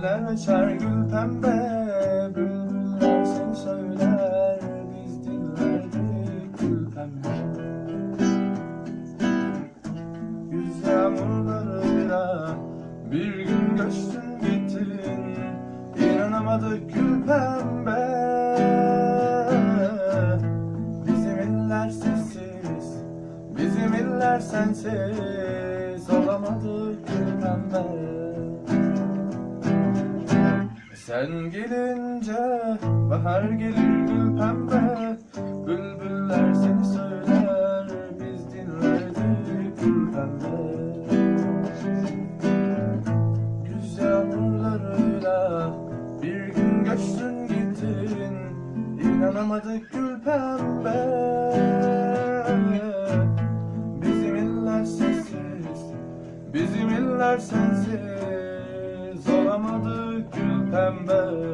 Güller açar gül pembe. Bülbüller seni söyler Biz dinlerdik gül pembe. Güz yağmurlarıyla Bir gün göçtün gittin İnanamadık gül pembe. Bizim iller sessiz Bizim iller sensiz Olamadık gül pembe sen gelince bahar gelir gül pembe. Bülbüller seni söyler biz dinlerdik gül pembe. Güz yağmurlarıyla bir gün göçtün gittin İnanamadık gül pembe. Bizim iller sessiz Bizim iller sensiz remember